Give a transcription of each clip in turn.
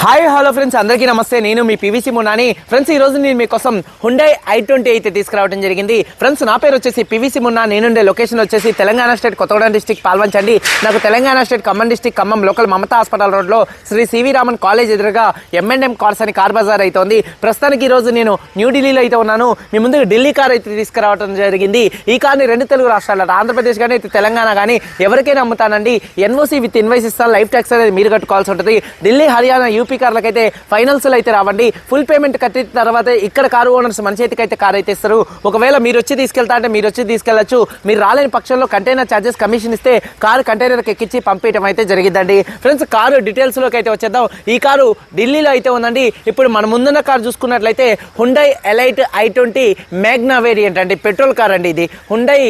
Hi hello friends అందరికీ నమస్తే. నేను మీ పీవీసీ మున్నాని ఫ్రెండ్స్ ఈ రోజు నేను మీకోసం హుండై ఐ ట్వంటీ అయితే తీసుకురావడం జరిగింది. ఫ్రెండ్స్ నా పేరు వచ్చేసి పీవీసీ మున్నా నేనుండే లొకేషన్ వచ్చేసి తెలంగాణ స్టేట్ కొత్తగూడెం డిస్టిక్ పాల్వంచండి నాకు Telangana state Khammam district Khammam local Mamata hospital రోడ్లో Shri C V Raman college ఎదురుగా ఎంఎన్ఎం కార్స్ అని కార్ బజార్ అయితే ఉంది ప్రస్తుతానికి ఈ రోజు నేను న్యూఢిల్లీలో అయితే ఉన్నాను. మీ ముందుకు ఢిల్లీ కార్ అయితే తీసుకురావడం జరిగింది. ఈ కార్ని రెండు తెలుగు రాష్ట్రాల ఆంధ్రప్రదేశ్ కానీ అయితే తెలంగాణ కానీ ఎవరికైనా అమ్ముతానండి. ఎన్ఓసి విత్ ఇన్వైస్ ఇస్తాను. లైఫ్ ట్యాక్స్ అనేది మీరు కట్టుకోవాల్సి ఉంటుంది. ఢిల్లీ హర్యానా యూపీ కార్లకైతే ఫైనల్స్లో అయితే రావండి. ఫుల్ పేమెంట్ కట్టిన తర్వాత ఇక్కడ కారు ఓనర్స్ మన చేతికి అయితే కార్ అయితే ఇస్తారు. ఒకవేళ మీరు వచ్చి తీసుకెళ్తా అంటే మీరు వచ్చి తీసుకెళ్ళొచ్చు మీరు రాలేని పక్షంలో కంటైనర్ ఛార్జెస్ కమిషన్ ఇస్తే కారు కంటైనర్కి ఎక్కించి పంపించడం అయితే జరిగిందండి ఫ్రెండ్స్ కారు డీటెయిల్స్లోకి అయితే వచ్చేద్దాం. ఈ కారు ఢిల్లీలో అయితే ఉందండి. ఇప్పుడు మన ముందున్న కారు చూసుకున్నట్లయితే Hyundai elite I twenty Magna variant అండి. పెట్రోల్ కార్ అండి ఇది. Hyundai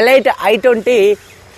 elite I twenty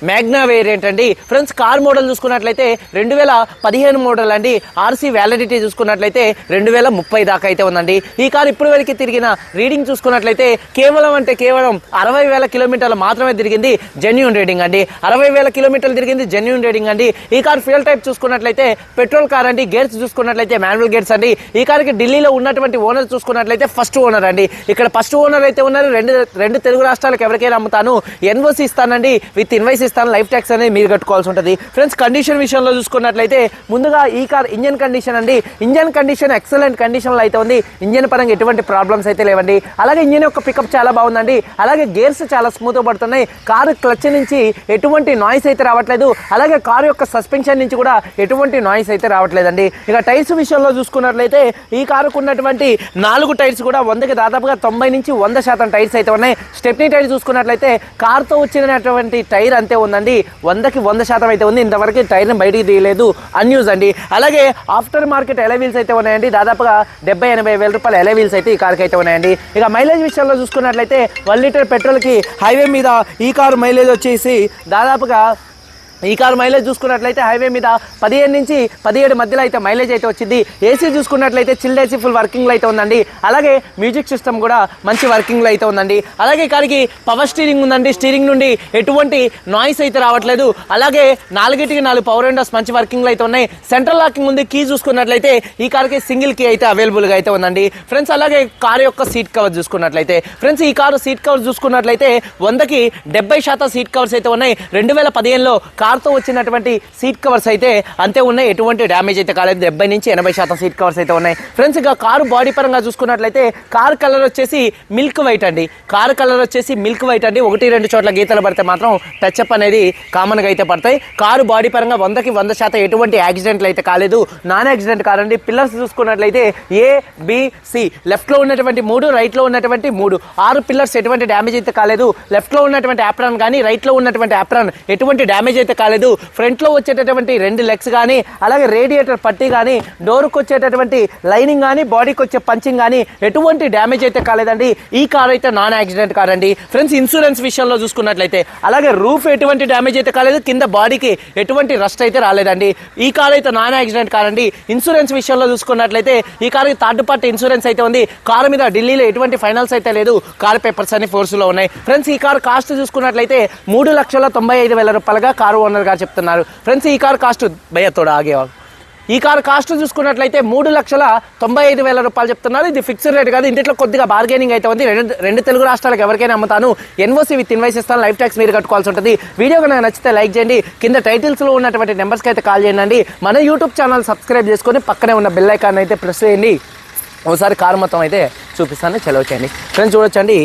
Magna variant అండి. ఫ్రెండ్స్ కార్ మోడల్ చూసుకున్నట్లయితే రెండు వేల పదిహేను మోడల్ అండి. ఆర్సీ వ్యాలిడిటీ చూసుకున్నట్లయితే రెండు వేల ముప్పై దాకా అయితే ఉందండి. ఈ కార్ ఇప్పుడు వరకు తిరిగిన రీడింగ్ చూసుకున్నట్లయితే కేవలం అంటే కేవలం అరవై వేల కిలోమీటర్లు మాత్రమే తిరిగింది జెన్యున్ రీడింగ్ అండి. అరవై వేల కిలోమీటర్లు తిరిగింది జెన్యున్ రీడింగ్ అండి. ఈ కార్ ఫ్యూల్ టైప్ చూసుకున్నట్లయితే పెట్రోల్ కార్ అండి. గేర్స్ చూసుకున్నట్లయితే మాన్యువల్ గేర్స్ అండి. ఈ కార్కి ఢిల్లీలో ఉన్నటువంటి ఓనర్ చూసుకున్నట్లయితే ఫస్ట్ ఓనర్ అండి. ఇక్కడ ఫస్ట్ ఓనర్ అయితే ఉన్నారు. రెండు రెండు తెలుగు రాష్ట్రాలకు ఎవరికైనా అమ్ముతాను. ఎన్ఓసి ఇస్తానండి. విత్ ఇన్వైస్ ఇస్తాను లైఫ్ ట్యాక్స్ అనేది మీరు కట్టుకోవాల్సి ఉంటుంది. ఫ్రెండ్స్ కండిషన్ విషయంలో చూసుకున్నట్లయితే ముందుగా ఈ కార్ ఇంజన్ కండిషన్ అండి. ఇంజన్ కండిషన్ ఎక్సలెంట్ కండిషన్లో అయితే ఉంది. ఇంజన్ పరంగా ఎటువంటి ప్రాబ్లమ్స్ అయితే లేవండి. అలాగే ఇంజన్ యొక్క పికప్ చాలా బాగుందండి. అలాగే గేర్స్ చాలా స్మూత్గా పడుతున్నాయి. కారు క్లచ్ నుంచి ఎటువంటి నాయిస్ అయితే రావట్లేదు. అలాగే కారు యొక్క సస్పెన్షన్ నుంచి కూడా ఎటువంటి నాయిస్ అయితే రావట్లేదండి. ఇక టైర్స్ విషయంలో చూసుకున్నట్లయితే ఈ కారుకు ఉన్నటువంటి నాలుగు టైర్స్ కూడా వందకి దాదాపుగా తొంభై నుంచి వంద శాతం టైర్స్ అయితే ఉన్నాయి. స్టెప్నీ టైర్ చూసుకున్నట్లయితే కార్తో వచ్చినటువంటి టైర్ అంతే ఉందండి. వందకి వంద శాతం అయితే ఉంది. ఇంతవరకు టైర్ని బయటికి తీయలేదు. అన్యూజ్ అండి. అలాగే ఆఫ్టర్ మార్కెట్ ఎలవీల్స్ అయితే ఉన్నాయండి. దాదాపుగా డెబ్బై ఎనభై వేల రూపాయల ఎలవీల్స్ అయితే ఈ కార్కి అయితే ఉన్నాయండి. ఇక మైలేజ్ విషయంలో చూసుకున్నట్లయితే వన్ లీటర్ పెట్రోల్కి హైవే మీద ఈ కారు మైలేజ్ వచ్చేసి దాదాపుగా ఈ కారు మైలేజ్ చూసుకున్నట్లయితే హైవే మీద పదిహేను నుంచి పదిహేడు మధ్యలో అయితే మైలేజ్ అయితే వచ్చింది. ఏసీ చూసుకున్నట్లయితే చిల్డ్ ఏసీ ఫుల్ వర్కింగ్లో అయితే ఉందండి. అలాగే మ్యూజిక్ సిస్టమ్ కూడా మంచి వర్కింగ్లో అయితే ఉందండి. అలాగే ఈ పవర్ స్టీరింగ్ ఉందండి. స్టీరింగ్ నుండి ఎటువంటి నాయిస్ అయితే రావట్లేదు. అలాగే నాలుగిటికి నాలుగు పవర్ విండోస్ మంచి వర్కింగ్లో అయితే ఉన్నాయి. సెంట్రల్ లాకింగ్ ఉంది కీ చూసుకున్నట్లయితే ఈ కార్కి సింగిల్ కీ అయితే అవైలబుల్గా అయితే ఉందండి. ఫ్రెండ్స్ అలాగే కారు యొక్క సీట్ కవర్ చూసుకున్నట్లయితే. ఫ్రెండ్స్ ఈ కారు సీట్ కవర్ చూసుకున్నట్లయితే వందకి డెబ్బై శాతం సీట్ కవర్స్ అయితే ఉన్నాయి. రెండు వేల పదిహేనులో కార్తో వచ్చినటువంటి సీట్ కవర్స్ అయితే అంతే ఉన్నాయి. ఎటువంటి డ్యామేజ్ అయితే కాలేదు. డెబ్బై నుంచి ఎనభై శాతం సీట్ కవర్స్ అయితే ఉన్నాయి. ఫ్రెండ్స్ ఇక కారు బాడీ పరంగా చూసుకున్నట్లయితే కార్ కలర్ వచ్చేసి మిల్క్ వైట్ అండి. కారు కలర్ వచ్చేసి మిల్క్ వైట్ అండి. ఒకటి రెండు చోట్ల గీతలు పడితే మాత్రం టచ్ అప్ అనేది కామన్గా అయితే పడతాయి. కారు బాడీ పరంగా వందకి వంద శాతం ఎటువంటి యాక్సిడెంట్లు అయితే కాలేదు. నాన్ యాక్సిడెంట్ కాదండి. పిల్లర్స్ చూసుకున్నట్లయితే ఏ బిసి లెఫ్ట్లో ఉన్నటువంటి మూడు రైట్లో ఉన్నటువంటి మూడు. ఆరు పిల్లర్స్ ఎటువంటి డ్యామేజ్ అయితే కాలేదు. లెఫ్ట్లో ఉన్నటువంటి యాప్రాన్ కానీ రైట్లో ఉన్నటువంటి యాప్రాన్ ఎటువంటి డ్యామేజ్ అయితే కాలేదు. ఫ్రంట్లో వచ్చేటటువంటి రెండు లెగ్స్ కానీ అలాగే రేడియేటర్ పట్టి కానీ డోర్కి వచ్చేటటువంటి లైనింగ్ కానీ బాడీకి వచ్చే పంచింగ్ కానీ ఎటువంటి డ్యామేజ్ అయితే కాలేదండి. ఈ కార్ అయితే నాన్ యాక్సిడెంట్ కార్ అండి. ఫ్రెండ్స్ ఇన్సూరెన్స్ విషయంలో చూసుకున్నట్లయితే అలాగే రూఫ్ ఎటువంటి డ్యామేజ్ అయితే కాలేదు కింద బాడీకి ఎటువంటి రస్ట్ అయితే రాలేదండి. ఈ కార్ అయితే నాన్ యాక్సిడెంట్ కార్ అండి. ఇన్సూరెన్స్ విషయంలో చూసుకున్నట్లయితే ఈ కార్ థర్డ్ పార్టీ ఇన్సూరెన్స్ అయితే ఉంది. కారు మీద ఢిల్లీలో ఎటువంటి ఫైనల్స్ అయితే లేదు. కార్ పేపర్స్ అన్ని ఫోర్స్లో ఉన్నాయి. ఫ్రెండ్స్ ఈ కార్ కాస్ట్ చూసుకున్నట్లయితే మూడు లక్షల తొంభై ఐదు వేల రూపాయలుగా కారు ఓనర్ గారు చెప్తున్నారు. ఫ్రెండ్స్ ఈ కార్ కాస్ట్ భయతోడు తోడ ఆగేవాళ్ళు. ఈ కార్ కాస్ట్ చూసుకున్నట్లయితే మూడు లక్షల తొంభై ఐదు వేల రూపాయలు చెప్తున్నారు. ఇది ఫిక్స్డ్ రేట్ కాదు. ఇంటిలో కొద్దిగా బార్గెనింగ్ అయితే ఉంది. రెండు రెండు తెలుగు రాష్ట్రాలకు ఎవరికైనా అమ్ముతాను. ఎన్ఓసీ విత్ ఇన్వైస్ ఇస్తాను. లైఫ్ ట్యాక్స్ మీరు కట్టుకోవాల్సి ఉంటుంది. వీడియో కనుక నచ్చితే లైక్ చేయండి. కింద టైటిల్స్లో ఉన్నటువంటి నెంబర్స్కి అయితే కాల్ చేయండి. మన యూట్యూబ్ ఛానల్ సబ్స్క్రైబ్ చేసుకొని పక్కనే ఉన్న బెల్ ఐకాన్ అయితే ప్రెస్ చేయండి. ఒకసారి కార్ మొత్తం అయితే చూపిస్తాను. చెలవు చేయండి. ఫ్రెండ్స్ చూడొచ్చండి.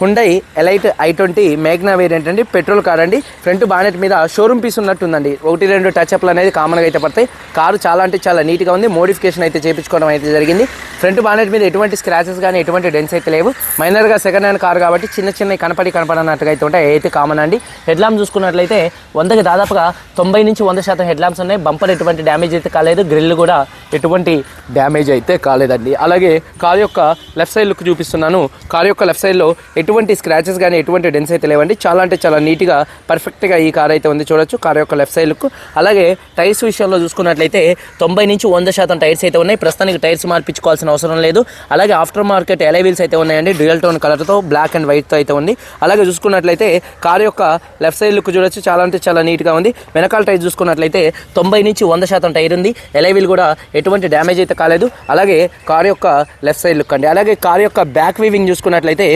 Hyundai elite I twenty Magna variant అండి. పెట్రోల్ కార్ అండి. ఫ్రంట్ బానెట్ మీద షోరూమ్ పీస్ ఉన్నట్టుందండి. ఒకటి రెండు టచ్అప్లు అనేది కామన్గా అయితే పడతాయి. కారు చాలా అంటే చాలా నీట్గా ఉంది. మోడిఫికేషన్ అయితే చేయించుకోవడం అయితే జరిగింది. ఫ్రంట్ బానెట్ మీద ఎటువంటి స్క్రాచెస్ కానీ ఎటువంటి డెన్స్ అయితే లేవు. మైనర్గా సెకండ్ హ్యాండ్ కార్ కాబట్టి చిన్న చిన్న కనపడి కనపడనట్టుగా అయితే ఉంటాయి. అయితే కామన్ అండి. హెడ్ ల్యాంప్ చూసుకున్నట్లయితే వందకి దాదాపుగా తొంభై నుంచి వంద శాతం హెడ్ ల్యాంప్స్ ఉన్నాయి. బంపర్ ఎటువంటి డ్యామేజ్ అయితే కాలేదు. గ్రిల్ కూడా ఎటువంటి డ్యామేజ్ అయితే కాలేదండి. అలాగే కార్ యొక్క లెఫ్ట్ సైడ్ లుక్ చూపిస్తున్నాను. కార్ యొక్క లెఫ్ట్ సైడ్లో ఎటువంటి స్క్రాచెస్ కానీ ఎటువంటి డెన్స్ అయితే లేవండి. చాలా అంటే చాలా నీట్గా పర్ఫెక్ట్గా ఈ కార్ అయితే ఉంది. చూడొచ్చు కార్ యొక్క లెఫ్ట్ సైడ్ లుక్ అలాగే టైర్స్ విషయంలో చూసుకున్నట్లయితే తొంభై నుంచి వంద శాతం టైర్స్ అయితే ఉన్నాయి. ప్రస్తుతానికి టైర్స్ మార్పించుకోవాల్సిన అవసరం లేదు. అలాగే ఆఫ్టర్ మార్కెట్ ఎలై వీల్స్ అయితే ఉన్నాయండి. డ్యూయల్ టోన్ కలర్తో బ్లాక్ అండ్ వైట్తో అయితే ఉంది. అలాగే చూసుకున్నట్లయితే కార్ యొక్క లెఫ్ట్ సైడ్ లుక్ చూడొచ్చు. చాలా అంటే చాలా నీట్గా ఉంది. వెనకాల టైర్ చూసుకున్నట్లయితే తొంభై నుంచి వంద శాతం టైర్ ఉంది. ఎలై వీల్ కూడా ఎటువంటి డ్యామేజ్ అయితే కాలేదు. అలాగే కార్ యొక్క లెఫ్ట్ సైడ్ లుక్ అండి. అలాగే కార్ యొక్క బ్యాక్ వీవింగ్ చూసుకున్నట్లయితే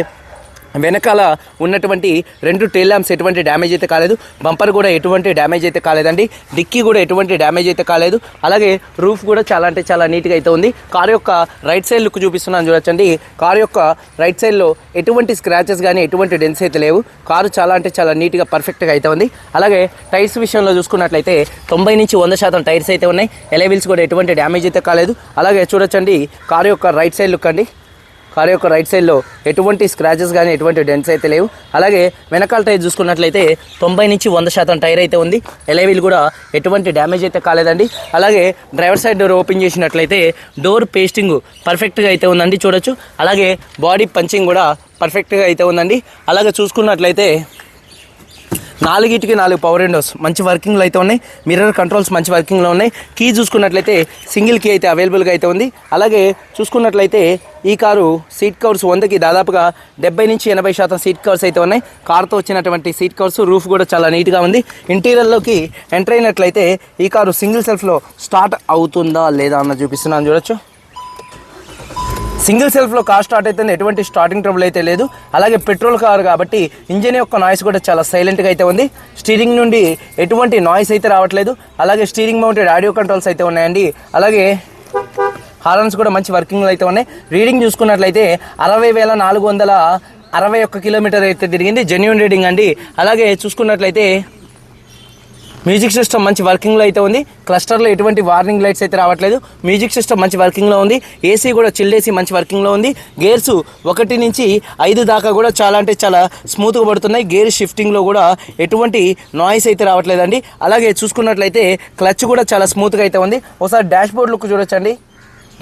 వెనకాల ఉన్నటువంటి రెండు టెయిల్ ల్యాంప్స్ ఎటువంటి డ్యామేజ్ అయితే కాలేదు. బంపర్ కూడా ఎటువంటి డ్యామేజ్ అయితే కాలేదండి. డిక్కీ కూడా ఎటువంటి డ్యామేజ్ అయితే కాలేదు. అలాగే రూఫ్ కూడా చాలా అంటే చాలా నీట్గా అయితే ఉంది. కార్ యొక్క రైట్ సైడ్ లుక్ చూపిస్తున్నాను చూడొచ్చండి. కార్ యొక్క రైట్ సైడ్లో ఎటువంటి స్క్రాచెస్ కానీ ఎటువంటి డెన్స్ అయితే లేవు. కారు చాలా అంటే చాలా నీట్గా పర్ఫెక్ట్గా అయితే ఉంది. అలాగే టైర్స్ విషయంలో చూసుకున్నట్లయితే తొంభై నుంచి వంద శాతం టైర్స్ అయితే ఉన్నాయి. ఎలైవిల్స్ కూడా ఎటువంటి డ్యామేజ్ అయితే కాలేదు. అలాగే చూడొచ్చండి కారు యొక్క రైట్ సైడ్ లుక్ అండి. కార్ యొక్క రైట్ సైడ్లో ఎటువంటి స్క్రాచెస్ కానీ ఎటువంటి డెన్స్ అయితే లేవు. అలాగే వెనకాల టైర్ చూసుకున్నట్లయితే తొంభై నుంచి వంద శాతం టైర్ అయితే ఉంది. ఎలైవీల్ కూడా ఎటువంటి డ్యామేజ్ అయితే కాలేదండి. అలాగే డ్రైవర్ సైడ్ డోర్ ఓపెన్ చేసినట్లయితే డోర్ పేస్టింగ్ పర్ఫెక్ట్గా అయితే ఉందండి చూడొచ్చు. అలాగే బాడీ పంచింగ్ కూడా పర్ఫెక్ట్గా అయితే ఉందండి. అలాగే చూసుకున్నట్లయితే నాలుగిటికి నాలుగు పవర్ విండోస్ మంచి వర్కింగ్లో అయితే ఉన్నాయి. మిర్రర్ కంట్రోల్స్ మంచి వర్కింగ్లో ఉన్నాయి. కీ చూసుకున్నట్లయితే సింగిల్ కీ అయితే అవైలబుల్గా అయితే ఉంది. అలాగే చూసుకున్నట్లయితే ఈ కారు సీట్ కవర్స్ వందకి దాదాపుగా డెబ్బై నుంచి ఎనభై శాతం సీట్ కవర్స్ అయితే ఉన్నాయి. కార్తో వచ్చినటువంటి సీట్ కవర్స్ రూఫ్ కూడా చాలా నీట్గా ఉంది. ఇంటీరియర్లోకి ఎంటర్ అయినట్లయితే ఈ కారు సింగిల్ సెల్ఫ్లో స్టార్ట్ అవుతుందా లేదా అన్న చూపిస్తున్నాను. చూడొచ్చు. సింగిల్ సెల్ఫ్లో కార్ స్టార్ట్ అయితే ఎటువంటి స్టార్టింగ్ ట్రబుల్ అయితే లేదు. అలాగే పెట్రోల్ కార్ కాబట్టి ఇంజిన్ యొక్క నాయిస్ కూడా చాలా సైలెంట్గా అయితే ఉంది. స్టీరింగ్ నుండి ఎటువంటి నాయిస్ అయితే రావట్లేదు. అలాగే స్టీరింగ్ మౌంటెడ్ ఆడియో కంట్రోల్స్ అయితే ఉన్నాయండి. అలాగే హార్న్స్ కూడా మంచి వర్కింగ్లో అయితే ఉన్నాయి. రీడింగ్ చూసుకున్నట్లయితే అరవై వేల నాలుగు వందల అరవై ఒక్క కిలోమీటర్ అయితే తిరిగింది. జెన్యున్ రీడింగ్ అండి. అలాగే చూసుకున్నట్లయితే మ్యూజిక్ సిస్టమ్ మంచి వర్కింగ్లో అయితే ఉంది. క్లస్టర్లో ఎటువంటి వార్నింగ్ లైట్స్ అయితే రావట్లేదు. మ్యూజిక్ సిస్టమ్ మంచి వర్కింగ్లో ఉంది. ఏసీ కూడా చిల్డ్ ఏసీ మంచి వర్కింగ్లో ఉంది. గేర్స్ ఒకటి నుంచి ఐదు దాకా కూడా చాలా అంటే చాలా స్మూత్గా పడుతున్నాయి. గేర్ షిఫ్టింగ్లో కూడా ఎటువంటి నాయిస్ అయితే రావట్లేదండి. అలాగే చూసుకున్నట్లయితే క్లచ్ కూడా చాలా స్మూత్గా అయితే ఉంది. ఒకసారి డాష్ బోర్డ్ లుక్ చూడొచ్చండి.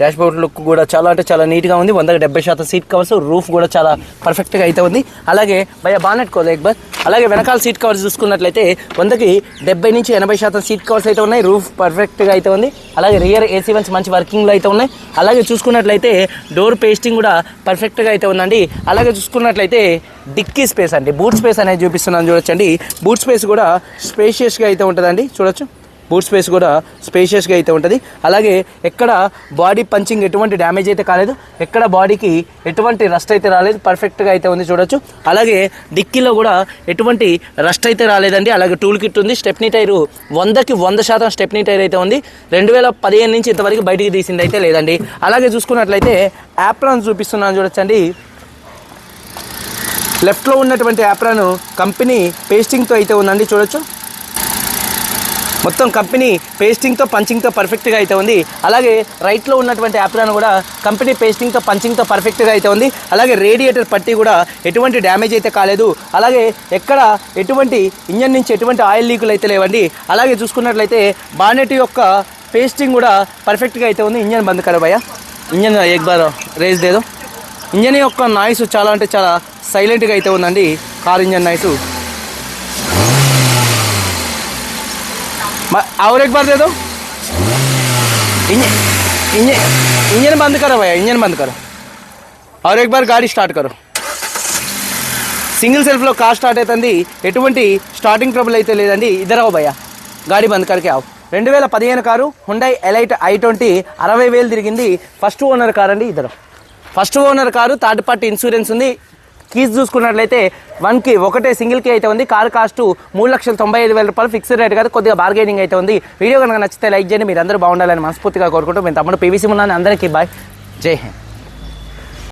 డాష్ బోర్డ్ లుక్ కూడా చాలా అంటే చాలా నీట్గా ఉంది. వందకి డెబ్బై శాతం సీట్ కవర్స్ రూఫ్ కూడా చాలా పర్ఫెక్ట్గా అయితే ఉంది. అలాగే భయ బానెట్ కోలే ఎక్బర్ అలాగే వెనకాల సీట్ కవర్స్ చూసుకున్నట్లయితే వందకి డెబ్బై నుంచి ఎనభై శాతం సీట్ కవర్స్ అయితే ఉన్నాయి. రూఫ్ పర్ఫెక్ట్గా అయితే ఉంది. అలాగే రియర్ ఏసీ వన్స్ మంచి వర్కింగ్లో అయితే ఉన్నాయి. అలాగే చూసుకున్నట్లయితే డోర్ పేస్టింగ్ కూడా పర్ఫెక్ట్గా అయితే ఉందండి. అలాగే చూసుకున్నట్లయితే డిక్కీ స్పేస్ అండి. బూట్ స్పేస్ అనేది చూపిస్తున్నాను చూడొచ్చండి. బూట్ స్పేస్ కూడా స్పేషియస్గా అయితే ఉంటుందండి. చూడొచ్చు. బూట్ స్పేస్ కూడా స్పేషియస్గా అయితే ఉంటుంది. అలాగే ఎక్కడ బాడీ పంచింగ్ ఎటువంటి డ్యామేజ్ అయితే కాలేదు. ఎక్కడ బాడీకి ఎటువంటి రస్ట్ అయితే రాలేదు. పర్ఫెక్ట్గా అయితే ఉంది చూడొచ్చు. అలాగే డిక్కీలో కూడా ఎటువంటి రస్ట్ అయితే రాలేదండి. అలాగే టూల్ కిట్ ఉంది. స్టెప్నీ టైరు వందకి వంద శాతం స్టెప్నీ టైర్ అయితే ఉంది. రెండు వేల పదిహేను నుంచి ఇంతవరకు బయటికి తీసింది అయితే లేదండి. అలాగే చూసుకున్నట్లయితే యాప్రాన్ చూపిస్తున్నాను చూడొచ్చండి. లెఫ్ట్లో ఉన్నటువంటి యాప్రాను కంపెనీ పేస్టింగ్తో అయితే ఉందండి చూడొచ్చు. మొత్తం కంపెనీ పేస్టింగ్తో పంచింగ్తో పర్ఫెక్ట్గా అయితే ఉంది. అలాగే రైట్లో ఉన్నటువంటి యాప్లను కూడా కంపెనీ పేస్టింగ్తో పంచింగ్తో పర్ఫెక్ట్గా అయితే ఉంది. అలాగే రేడియేటర్ పట్టి కూడా ఎటువంటి డ్యామేజ్ అయితే కాలేదు. అలాగే ఎక్కడ ఎటువంటి ఇంజన్ నుంచి ఎటువంటి ఆయిల్ లీకులు అయితే లేవండి. అలాగే చూసుకున్నట్లయితే బానెట్ యొక్క పేస్టింగ్ కూడా పర్ఫెక్ట్గా అయితే ఉంది. ఇంజన్ బంద్ కరో భయ్యా. ఇంజన్ ఎక్ బార్ రేజ్ దేదో. ఇంజన్ యొక్క నాయిస్ చాలా అంటే చాలా సైలెంట్గా అయితే ఉందండి. Car engine noise. और एक बार दे दो इंजन इंजन इंजन बंद करो भैया इंजन बंद करो और एक बार गाड़ी स्टार्ट करो సింగిల్ సెల్ఫ్లో కార్ స్టార్ట్ అవుతుంది ఎటువంటి స్టార్టింగ్ ట్రబుల్ అయితే లేదండి ఇద్దరు భయ్య గాడి బంద్ కరికే ఆవు రెండు వేల పదిహేను car Hyundai Elite i twenty అరవై వేలు తిరిగింది ఫస్ట్ ఓనర్ కార్ అండి ఇద్దరు first owner car third party insurance ఉంది కీస్ చూసుకున్నట్లయితే వన్కి ఒకటే సింగిల్ కీ అయితే ఉంది. కార్ కాస్ట్ మూడు లక్షల తొంభై ఐదు వేల రూపాయలు ఫిక్స్డ్ రేట్ కాదు కొద్దిగా బార్గెనింగ్ అయితే ఉంది. వీడియో కనుక నచ్చితే లైక్ చేయండి. మీరు అందరూ బాగుండాలని మనస్ఫూర్తిగా కోరుకుంటూ మేము తమ్ముడు పీవీసీ ఉన్నాను అందరికీ బాయ్ జై హింద్.